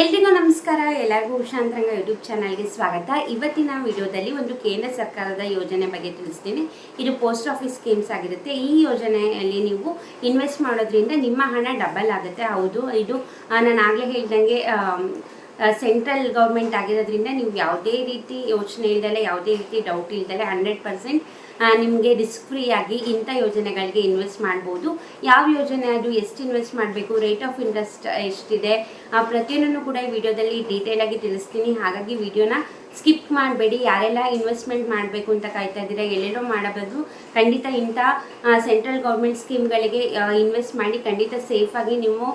ಎಲ್ರಿಗೂ ನಮಸ್ಕಾರ. ಎಲ್ಲರಿಗೂ ಉಷಾಂತರಂಗ ಯೂಟ್ಯೂಬ್ ಚಾನಲ್ಗೆ ಸ್ವಾಗತ. ಇವತ್ತಿನ ವಿಡಿಯೋದಲ್ಲಿ ಒಂದು ಕೇಂದ್ರ ಸರ್ಕಾರದ ಯೋಜನೆ ಬಗ್ಗೆ ತಿಳಿಸ್ತೀನಿ. ಇದು ಪೋಸ್ಟ್ ಆಫೀಸ್ ಸ್ಕೀಮ್ಸ್ ಆಗಿರುತ್ತೆ. ಈ ಯೋಜನೆಯಲ್ಲಿ ನೀವು ಇನ್ವೆಸ್ಟ್ ಮಾಡೋದ್ರಿಂದ ನಿಮ್ಮ ಹಣ ಡಬಲ್ ಆಗುತ್ತೆ. ಹೌದು, ಇದು ನಾನು ಆಗಲೇ ಹೇಳ್ದಂಗೆ ಸೆಂಟ್ರಲ್ ಗೌರ್ಮೆಂಟ್ ಆಗಿರೋದ್ರಿಂದ ನೀವು ಯಾವುದೇ ರೀತಿ ಯೋಚನೆ ಇಲ್ದಲೆ ಯಾವುದೇ ರೀತಿ ಡೌಟ್ ಇಲ್ದಲೆ ಹಂಡ್ರೆಡ್ ಪರ್ಸೆಂಟ್ ನಿಮಗೆ ರಿಸ್ಕ್ ಫ್ರೀ ಆಗಿ ಇಂಥ ಯೋಜನೆಗಳಿಗೆ ಇನ್ವೆಸ್ಟ್ ಮಾಡ್ಬೋದು. ಯಾವ ಯೋಜನೆ ಅದು? ಎಷ್ಟು ಇನ್ವೆಸ್ಟ್ ಮಾಡಬೇಕು? ರೇಟ್ ಆಫ್ ಇಂಟ್ರೆಸ್ಟ್ ಎಷ್ಟಿದೆ? ಆ, ಪ್ರತಿಯೊಂದನ್ನು ಕೂಡ ಈ ವಿಡಿಯೋದಲ್ಲಿ ಡೀಟೇಲ್ ಆಗಿ ತಿಳಿಸ್ತೀನಿ. ಹಾಗಾಗಿ ವಿಡಿಯೋನ ಸ್ಕಿಪ್ ಮಾಡಬೇಡಿ, ಯಾರೆಲ್ಲ ಇನ್ವೆಸ್ಟ್ಮೆಂಟ್ ಮಾಡಬೇಕು ಅಂತ ಕಾಯ್ತಾ ಇದ್ದೀರಾ, ಎಲ್ಲೆಲ್ಲೋ ಮಾಡಬಾರ್ದು ಖಂಡಿತ ಇಂಥ ಸೆಂಟ್ರಲ್ ಗೌರ್ಮೆಂಟ್ ಸ್ಕೀಮ್ಗಳಿಗೆ ಇನ್ವೆಸ್ಟ್ ಮಾಡಿ ಖಂಡಿತ ಸೇಫಾಗಿ ನೀವು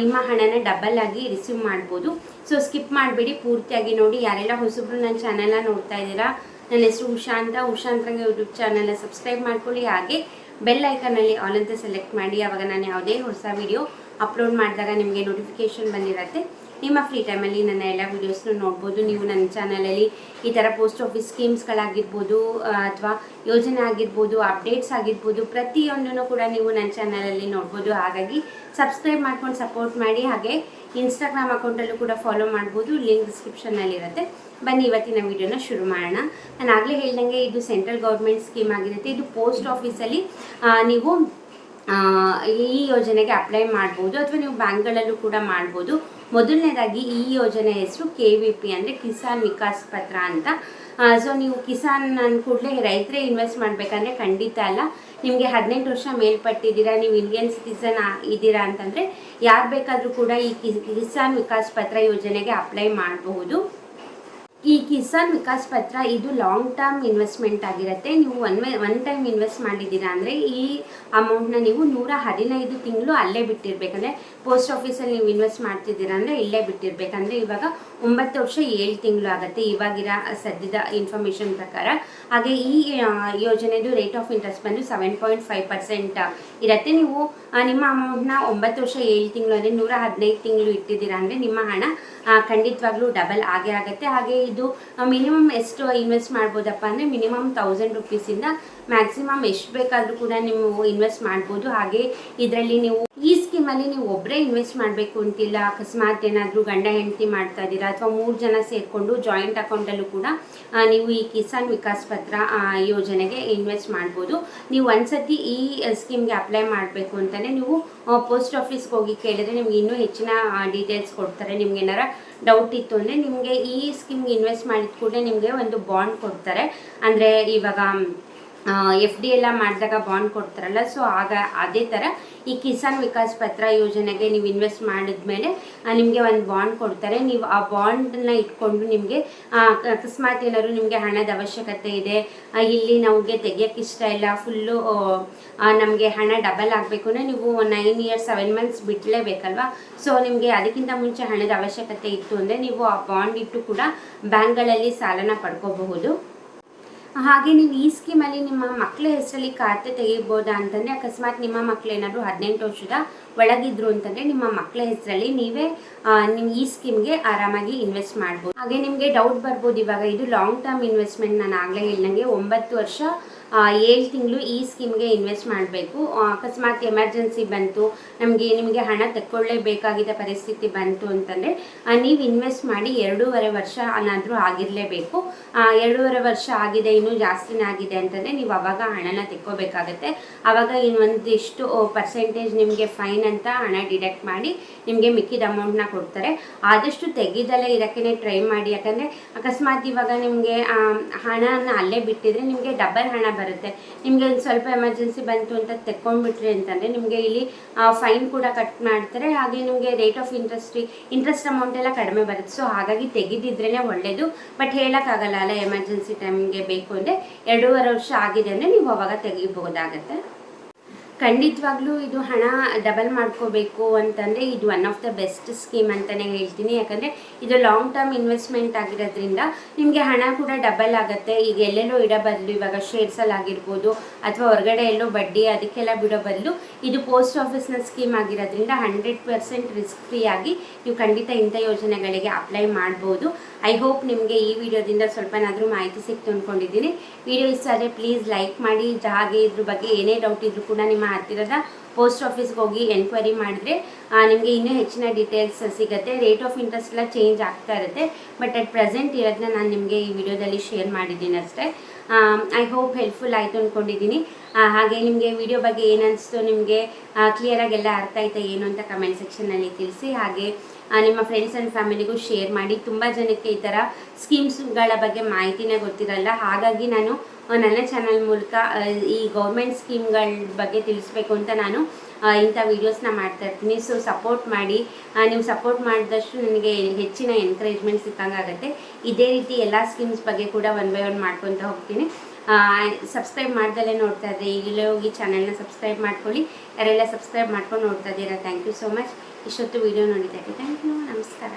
ನಿಮ್ಮ ಹಣನ ಡಬಲ್ ಆಗಿ ರಿಸೀವ್ ಮಾಡ್ಬೋದು. ಸೊ ಸ್ಕಿಪ್ ಮಾಡಬೇಡಿ, ಪೂರ್ತಿಯಾಗಿ ನೋಡಿ. ಯಾರೆಲ್ಲ ಹೊಸಬ್ರು ನನ್ನ ಚಾನೆಲ್ನ ನೋಡ್ತಾ ಇದ್ದೀರಾ, ನನ್ನ ಹೆಸರು ಉಷಾ ಅಂತ. ಉಷಾ ಅಂತಂಗೆ ಯೂಟ್ಯೂಬ್ ಚಾನಲ್ನ ಸಬ್ಸ್ಕ್ರೈಬ್ ಮಾಡ್ಕೊಳ್ಳಿ. ಹಾಗೆ ಬೆಲ್ ಐಕನಲ್ಲಿ ಆಲ್ ಅಂತ ಸೆಲೆಕ್ಟ್ ಮಾಡಿ. ಆವಾಗ ನಾನು ಯಾವುದೇ ಹೊಸ ವಿಡಿಯೋ ಅಪ್ಲೋಡ್ ಮಾಡಿದಾಗ ನಿಮಗೆ ನೋಟಿಫಿಕೇಶನ್ ಬಂದಿರತ್ತೆ. ನಿಮ್ಮ ಫ್ರೀ ಟೈಮಲ್ಲಿ ನನ್ನ ಎಲ್ಲ ವೀಡಿಯೋಸ್ನ ನೋಡ್ಬೋದು. ನೀವು ನನ್ನ ಚಾನಲಲ್ಲಿ ಈ ಥರ ಪೋಸ್ಟ್ ಆಫೀಸ್ ಸ್ಕೀಮ್ಸ್ಗಳಾಗಿರ್ಬೋದು ಅಥವಾ ಯೋಜನೆ ಆಗಿರ್ಬೋದು ಅಪ್ಡೇಟ್ಸ್ ಆಗಿರ್ಬೋದು, ಪ್ರತಿಯೊಂದನ್ನು ಕೂಡ ನೀವು ನನ್ನ ಚಾನಲಲ್ಲಿ ನೋಡ್ಬೋದು. ಹಾಗಾಗಿ ಸಬ್ಸ್ಕ್ರೈಬ್ ಮಾಡ್ಕೊಂಡು ಸಪೋರ್ಟ್ ಮಾಡಿ. ಹಾಗೆ ಇನ್ಸ್ಟಾಗ್ರಾಮ್ ಅಕೌಂಟಲ್ಲೂ ಕೂಡ ಫಾಲೋ ಮಾಡ್ಬೋದು. ಲಿಂಕ್ ಡಿಸ್ಕ್ರಿಪ್ಷನ್ನಲ್ಲಿರುತ್ತೆ ಬನ್ನಿ, ಇವತ್ತಿನ ವಿಡಿಯೋನ ಶುರು ಮಾಡೋಣ. ನಾನು ಆಗಲೇ ಹೇಳ್ದಂಗೆ ಇದು ಸೆಂಟ್ರಲ್ ಗೌರ್ಮೆಂಟ್ ಸ್ಕೀಮ್ ಆಗಿರುತ್ತೆ. ಇದು ಪೋಸ್ಟ್ ಆಫೀಸಲ್ಲಿ ನೀವು ಈ ಯೋಜನೆಗೆ ಅಪ್ಲೈ ಮಾಡ್ಬೋದು ಅಥವಾ ನೀವು ಬ್ಯಾಂಕ್ಗಳಲ್ಲೂ ಕೂಡ ಮಾಡ್ಬೋದು. ಮೊದಲನೇದಾಗಿ ಈ ಯೋಜನೆ ಹೆಸರು ಕೆ ವಿ ಪಿ ಅಂದರೆ ಕಿಸಾನ್ ವಿಕಾಸ್ ಪತ್ರ ಅಂತ. ಸೊ ನೀವು ಕಿಸಾನ್ ಅಂದ ಕೂಡಲೇ ರೈತರೇ ಇನ್ವೆಸ್ಟ್ ಮಾಡಬೇಕಂದ್ರೆ ಖಂಡಿತ ಅಲ್ಲ. ನಿಮಗೆ ಹದಿನೆಂಟು ವರ್ಷ ಮೇಲ್ಪಟ್ಟಿದ್ದೀರಾ, ನೀವು ಇಂಡಿಯನ್ ಸಿಟಿಸನ್ ಇದ್ದೀರಾ ಅಂತಂದರೆ ಯಾರು ಬೇಕಾದರೂ ಕೂಡ ಈ ಕಿಸಾನ್ ವಿಕಾಸ್ ಪತ್ರ ಯೋಜನೆಗೆ ಅಪ್ಲೈ ಮಾಡಬಹುದು. ಕಿಸಾನ್ ವಿಕಾಸ್ ಪತ್ರ ಇದು ಲಾಂಗ್ ಟರ್ಮ್ ಇನ್ವೆಸ್ಟ್ಮೆಂಟ್ ಆಗಿರುತ್ತೆ. ನೀವು ಒನ್ ಒನ್ ಟೈಮ್ ಇನ್ವೆಸ್ಟ್ ಮಾಡಿದ್ದೀರಾ ಅಂದರೆ ಈ ಅಮೌಂಟ್ನ ನೀವು ನೂರ ಹದಿನೈದು ತಿಂಗಳು ಅಲ್ಲೇ ಬಿಟ್ಟಿರ್ಬೇಕಂದ್ರೆ ಪೋಸ್ಟ್ ಆಫೀಸಲ್ಲಿ ನೀವು ಇನ್ವೆಸ್ಟ್ ಮಾಡ್ತಿದ್ದೀರಾ ಅಂದರೆ ಇಲ್ಲೇ ಬಿಟ್ಟಿರ್ಬೇಕಂದ್ರೆ ಇವಾಗ ಒಂಬತ್ತು ವರ್ಷ ಏಳು ತಿಂಗಳು ಆಗುತ್ತೆ. ಇವಾಗಿರೋ ಸದ್ಯದ ಇನ್ಫಾರ್ಮೇಷನ್ ಪ್ರಕಾರ. ಹಾಗೆ ಈ ಯೋಜನೆಯದು ರೇಟ್ ಆಫ್ ಇಂಟ್ರೆಸ್ಟ್ ಬಂದು ಸೆವೆನ್ ಪಾಯಿಂಟ್ ಫೈವ್ ಪರ್ಸೆಂಟ್ ಇರುತ್ತೆ. ನೀವು ನಿಮ್ಮ ಅಮೌಂಟ್ನ ಒಂಬತ್ತು ವರ್ಷ ಏಳು ತಿಂಗಳು ಅಂದರೆ ನೂರ ಹದಿನೈದು ತಿಂಗಳು ಇಟ್ಟಿದ್ದೀರಾ ಅಂದರೆ ನಿಮ್ಮ ಹಣ ಖಂಡಿತವಾಗ್ಲೂ ಡಬಲ್ ಆಗೇ ಆಗುತ್ತೆ. ಹಾಗೆ ಇದು ಮಿನಿಮಮ್ ಎಷ್ಟು ಇನ್ವೆಸ್ಟ್ ಮಾಡ್ಬೋದಪ್ಪ ಅಂದರೆ ಮಿನಿಮಮ್ ತೌಸಂಡ್ ರುಪೀಸಿಂದ ಮ್ಯಾಕ್ಸಿಮಮ್ ಎಷ್ಟು ಬೇಕಾದರೂ ಕೂಡ ನೀವು ಇನ್ವೆಸ್ಟ್ ಮಾಡ್ಬೋದು. ಹಾಗೆ ಇದರಲ್ಲಿ ನೀವು ಈ ಸ್ಕೀಮಲ್ಲಿ ನೀವು ಒಬ್ಬರೇ ಇನ್ವೆಸ್ಟ್ ಮಾಡಬೇಕು ಅಂತಿಲ್ಲ, ಅಕಸ್ಮಾತ್ ಏನಾದರೂ ಗಂಡ ಹೆಂಡತಿ ಮಾಡ್ತಾ ಇದ್ದೀರಾ ಅಥವಾ ಮೂರು ಜನ ಸೇರಿಕೊಂಡು ಜಾಯಿಂಟ್ ಅಕೌಂಟಲ್ಲೂ ಕೂಡ ನೀವು ಈ ಕಿಸಾನ್ ವಿಕಾಸ್ ಪತ್ರ ಯೋಜನೆಗೆ ಇನ್ವೆಸ್ಟ್ ಮಾಡ್ಬೋದು. ನೀವು ಒಂದ್ಸತಿ ಈ ಸ್ಕೀಮ್ಗೆ ಅಪ್ಲೈ ಮಾಡಬೇಕು ಅಂತಲೇ ನೀವು ಪೋಸ್ಟ್ ಆಫೀಸ್ಗೆ ಹೋಗಿ ಕೇಳಿದರೆ ನಿಮ್ಗೆ ಇನ್ನೂ ಹೆಚ್ಚಿನ ಡೀಟೇಲ್ಸ್ ಕೊಡ್ತಾರೆ. ನಿಮ್ಗೆ ಏನಾರ ಡೌಟ್ ಇತ್ತು ಅಂದರೆ ನಿಮಗೆ ಈ ಸ್ಕೀಮ್ಗೆ ಇನ್ವೆಸ್ಟ್ ಮಾಡಿದ ಕೂಡಲೇ ನಿಮಗೆ ಒಂದು ಬಾಂಡ್ ಕೊಡ್ತಾರೆ. ಅಂದರೆ ಇವಾಗ ಎಫ್ ಡಿ ಎಲ್ಲ ಮಾಡಿದಾಗ ಬಾಂಡ್ ಕೊಡ್ತಾರಲ್ಲ ಸೊ ಆಗ ಅದೇ ಥರ ಈ ಕಿಸಾನ್ ವಿಕಾಸ್ ಪತ್ರ ಯೋಜನೆಗೆ ನೀವು ಇನ್ವೆಸ್ಟ್ ಮಾಡಿದ್ಮೇಲೆ ನಿಮಗೆ ಒಂದು ಬಾಂಡ್ ಕೊಡ್ತಾರೆ. ನೀವು ಆ ಬಾಂಡನ್ನ ಇಟ್ಕೊಂಡು ನಿಮಗೆ ಅಕಸ್ಮಾತ್ ಏನಾದ್ರು ನಿಮಗೆ ಹಣದ ಅವಶ್ಯಕತೆ ಇದೆ ಇಲ್ಲಿ ನಮಗೆ ತೆಗಿಯೋಕ್ಕೆ ಇಷ್ಟ ಇಲ್ಲ ಫುಲ್ಲು ನಮಗೆ ಹಣ ಡಬಲ್ ಆಗಬೇಕು ಅಂದರೆ ನೀವು ನೈನ್ ಇಯರ್ಸ್ ಸೆವೆನ್ ಮಂತ್ಸ್ ಬಿಡಲೇಬೇಕಲ್ವಾ ಸೊ ನಿಮಗೆ ಅದಕ್ಕಿಂತ ಮುಂಚೆ ಹಣದ ಅವಶ್ಯಕತೆ ಇತ್ತು ಅಂದರೆ ನೀವು ಆ ಬಾಂಡ್ ಇಟ್ಟು ಕೂಡ ಬ್ಯಾಂಕ್ಗಳಲ್ಲಿ ಸಾಲನ ಪಡ್ಕೋಬಹುದು. ಹಾಗೆ ನೀವು ಈ ಸ್ಕೀಮಲ್ಲಿ ನಿಮ್ಮ ಮಕ್ಕಳ ಹೆಸರಲ್ಲಿ ಖಾತೆ ತೆಗಿಬೋದಾ ಅಂತಂದರೆ ಅಕಸ್ಮಾತ್ ನಿಮ್ಮ ಮಕ್ಕಳು ಏನಾದರೂ ಹದಿನೆಂಟು ವರ್ಷದ ಒಳಗಿದ್ರು ಅಂತಂದರೆ ನಿಮ್ಮ ಮಕ್ಕಳ ಹೆಸರಲ್ಲಿ ನೀವೇ ನಿಮ್ಮ ಈ ಸ್ಕೀಮ್ಗೆ ಆರಾಮಾಗಿ ಇನ್ವೆಸ್ಟ್ ಮಾಡ್ಬೋದು. ಹಾಗೆ ನಿಮಗೆ ಡೌಟ್ ಬರ್ಬೋದು ಇವಾಗ, ಇದು ಲಾಂಗ್ ಟರ್ಮ್ ಇನ್ವೆಸ್ಟ್ಮೆಂಟ್ ನಾನು ಆಗಲೇ ಹೇಳಿದಂಗೆ ಒಂಬತ್ತು ವರ್ಷ ಏಳು ತಿಂಗಳು ಈ ಸ್ಕೀಮ್ಗೆ ಇನ್ವೆಸ್ಟ್ ಮಾಡಬೇಕು. ಅಕಸ್ಮಾತ್ ಎಮರ್ಜೆನ್ಸಿ ಬಂತು, ನಮಗೆ ನಿಮಗೆ ಹಣ ತಕ್ಕೊಳ್ಳೇಬೇಕಾಗಿದ್ದ ಪರಿಸ್ಥಿತಿ ಬಂತು ಅಂತಂದರೆ ನೀವು ಇನ್ವೆಸ್ಟ್ ಮಾಡಿ ಎರಡೂವರೆ ವರ್ಷ ಅನ್ನಾದರೂ ಆಗಿರಲೇಬೇಕು. ಎರಡೂವರೆ ವರ್ಷ ಆಗಿದೆ, ಇನ್ನೂ ಜಾಸ್ತಿನೇ ಆಗಿದೆ ಅಂತಂದರೆ ನೀವು ಅವಾಗ ಹಣನ ತೆಕ್ಕೋಬೇಕಾಗತ್ತೆ. ಆವಾಗ ಇನ್ನೊಂದಿಷ್ಟು ಪರ್ಸೆಂಟೇಜ್ ನಿಮಗೆ ಫೈನ್ ಅಂತ ಹಣ ಡಿಡಕ್ಟ್ ಮಾಡಿ ನಿಮಗೆ ಮಿಕ್ಕಿದ ಅಮೌಂಟ್ನ ಕೊಡ್ತಾರೆ. ಆದಷ್ಟು ತೆಗೆದಲ್ಲೇ ಇದಕ್ಕೇ ಟ್ರೈ ಮಾಡಿ. ಯಾಕಂದರೆ ಅಕಸ್ಮಾತ್ ಇವಾಗ ನಿಮಗೆ ಹಣನ ಅಲ್ಲೇ ಬಿಟ್ಟಿದ್ರೆ ನಿಮಗೆ ಡಬಲ್ ಹಣ ಬರುತ್ತೆ. ನಿಮಗೆ ಒಂದು ಸ್ವಲ್ಪ ಎಮರ್ಜೆನ್ಸಿ ಬಂತು ಅಂತ ತೆಕ್ಕೊಂಡ್ಬಿಟ್ರಿ ಅಂತಂದರೆ ನಿಮಗೆ ಇಲ್ಲಿ ಫೈನ್ ಕೂಡ ಕಟ್ ಮಾಡ್ತಾರೆ. ಹಾಗೆ ನಿಮಗೆ rate of interest interest amount ಎಲ್ಲ ಕಡಿಮೆ ಬರುತ್ತೆ. ಸೊ ಹಾಗಾಗಿ ತೆಗೆದಿದ್ರೇ ಒಳ್ಳೆಯದು ಬಟ್ ಹೇಳೋಕ್ಕಾಗಲ್ಲ ಅಲ್ಲ ಎಮರ್ಜೆನ್ಸಿ ಟೈಮ್ಗೆ ಬೇಕು ಅಂದರೆ ಎರಡೂವರೆ ವರ್ಷ ಆಗಿದೆ ಅಂದರೆ ನೀವು ಅವಾಗ ತೆಗಿಬಹುದಾಗತ್ತೆ. ಖಂಡಿತವಾಗ್ಲೂ ಇದು ಹಣ ಡಬಲ್ ಮಾಡ್ಕೋಬೇಕು ಅಂತಂದರೆ ಇದು one of the best scheme ಅಂತಲೇ ಹೇಳ್ತೀನಿ. ಯಾಕಂದರೆ ಇದು ಲಾಂಗ್ ಟರ್ಮ್ ಇನ್ವೆಸ್ಟ್ಮೆಂಟ್ ಆಗಿರೋದ್ರಿಂದ ನಿಮಗೆ ಹಣ ಕೂಡ ಡಬಲ್ ಆಗುತ್ತೆ. ಈಗ ಎಲ್ಲೆಲ್ಲೋ ಇಡೋ ಬದಲು, ಇವಾಗ ಶೇರ್ಸಲ್ಲಿ ಆಗಿರ್ಬೋದು, ಅಥವಾ ಹೊರಗಡೆ ಎಲ್ಲೋ ಬಡ್ಡಿ ಅದಕ್ಕೆಲ್ಲ ಬಿಡೋ ಬದಲು ಇದು ಪೋಸ್ಟ್ ಆಫೀಸ್ನ ಸ್ಕೀಮ್ ಆಗಿರೋದ್ರಿಂದ ಹಂಡ್ರೆಡ್ ಪರ್ಸೆಂಟ್ ರಿಸ್ಕ್ ಫ್ರೀ ಆಗಿ ನೀವು ಖಂಡಿತ ಇಂಥ ಯೋಜನೆಗಳಿಗೆ ಅಪ್ಲೈ ಮಾಡ್ಬೋದು. ಐ ಹೋಪ್ ನಿಮಗೆ ಈ ವಿಡಿಯೋದಿಂದ ಸ್ವಲ್ಪನಾದರೂ ಮಾಹಿತಿ ಸಿಕ್ತು ಅಂದ್ಕೊಂಡಿದ್ದೀನಿ ವಿಡಿಯೋ ಇಷ್ಟ ಆದರೆ ಪ್ಲೀಸ್ ಲೈಕ್ ಮಾಡಿ. ಹಾಗೆ ಇದ್ರ ಬಗ್ಗೆ ಏನೇ ಡೌಟ್ ಇದ್ರೂ ಕೂಡ ನಿಮ್ಮ আরতি দাদা। ಪೋಸ್ಟ್ ಆಫೀಸ್ಗೆ ಹೋಗಿ ಎನ್ಕ್ವೈರಿ ಮಾಡಿದ್ರೆ ನಿಮಗೆ ಇನ್ನೂ ಹೆಚ್ಚಿನ ಡೀಟೇಲ್ಸ್ ಸಿಗುತ್ತೆ. ರೇಟ್ ಆಫ್ ಇಂಟ್ರೆಸ್ಟ್ ಎಲ್ಲ ಚೇಂಜ್ ಆಗ್ತಾ ಇರುತ್ತೆ. ಬಟ್ ಅಟ್ ಪ್ರೆಸೆಂಟ್ ಇರೋದನ್ನ ನಾನು ನಿಮಗೆ ಈ ವಿಡಿಯೋದಲ್ಲಿ ಶೇರ್ ಮಾಡಿದ್ದೀನಿ ಅಷ್ಟೇ. ಐ ಹೋಪ್ ಹೆಲ್ಪ್ಫುಲ್ ಆಯಿತು ಅಂದ್ಕೊಂಡಿದ್ದೀನಿ ಹಾಗೆ ನಿಮಗೆ ವಿಡಿಯೋ ಬಗ್ಗೆ ಏನು ಅನಿಸ್ತು, ನಿಮಗೆ ಕ್ಲಿಯರಾಗಿ ಎಲ್ಲ ಅರ್ಥ ಆಯ್ತಾ ಏನು ಅಂತ ಕಮೆಂಟ್ ಸೆಕ್ಷನಲ್ಲಿ ತಿಳಿಸಿ. ಹಾಗೆ ನಿಮ್ಮ ಫ್ರೆಂಡ್ಸ್ ಆ್ಯಂಡ್ ಫ್ಯಾಮಿಲಿಗೂ ಶೇರ್ ಮಾಡಿ. ತುಂಬ ಜನಕ್ಕೆ ಈ ಥರ ಸ್ಕೀಮ್ಸ್ಗಳ ಬಗ್ಗೆ ಮಾಹಿತಿನೇ ಗೊತ್ತಿರಲ್ಲ. ಹಾಗಾಗಿ ನಾನು ನನ್ನ ಚಾನಲ್ ಮೂಲಕ ಈ ಗೌರ್ಮೆಂಟ್ ಸ್ಕೀಮ್ಗಳ ಬಗ್ಗೆ ತಿಳಿಸ್ಬೇಕು ಅಂತ ನಾನು ಇಂಥ ವೀಡಿಯೋಸ್ನ ಮಾಡ್ತಾ ಇರ್ತೀನಿ. ಸೊ ಸಪೋರ್ಟ್ ಮಾಡಿ ನೀವು ಸಪೋರ್ಟ್ ಮಾಡಿದಷ್ಟು ನನಗೆ ಹೆಚ್ಚಿನ ಎನ್ಕರೇಜ್ಮೆಂಟ್ ಸಿಕ್ಕಂಗಾಗುತ್ತೆ ಇದೇ ರೀತಿ ಎಲ್ಲ ಸ್ಕೀಮ್ಸ್ ಬಗ್ಗೆ ಕೂಡ ಒನ್ ಬೈ ಒನ್ ಮಾಡ್ಕೊತ ಹೋಗ್ತೀನಿ. ಸಬ್ಸ್ಕ್ರೈಬ್ ಮಾಡ್ದಲ್ಲೇ ನೋಡ್ತಾ ಇದ್ದೆ ಈಗಲೇ ಹೋಗಿ ಚಾನಲ್ನ ಸಬ್ಸ್ಕ್ರೈಬ್ ಮಾಡ್ಕೊಳ್ಳಿ. ಯಾರೆಲ್ಲ ಸಬ್ಸ್ಕ್ರೈಬ್ ಮಾಡ್ಕೊಂಡು ನೋಡ್ತಾ ಇದ್ದೀರಾ ಥ್ಯಾಂಕ್ ಯು ಸೋ ಮಚ್ ಇಷ್ಟೊತ್ತು ವೀಡಿಯೋ ನೋಡಿದ್ದಕ್ಕೆ ಥ್ಯಾಂಕ್ ಯು ನಮಸ್ಕಾರ.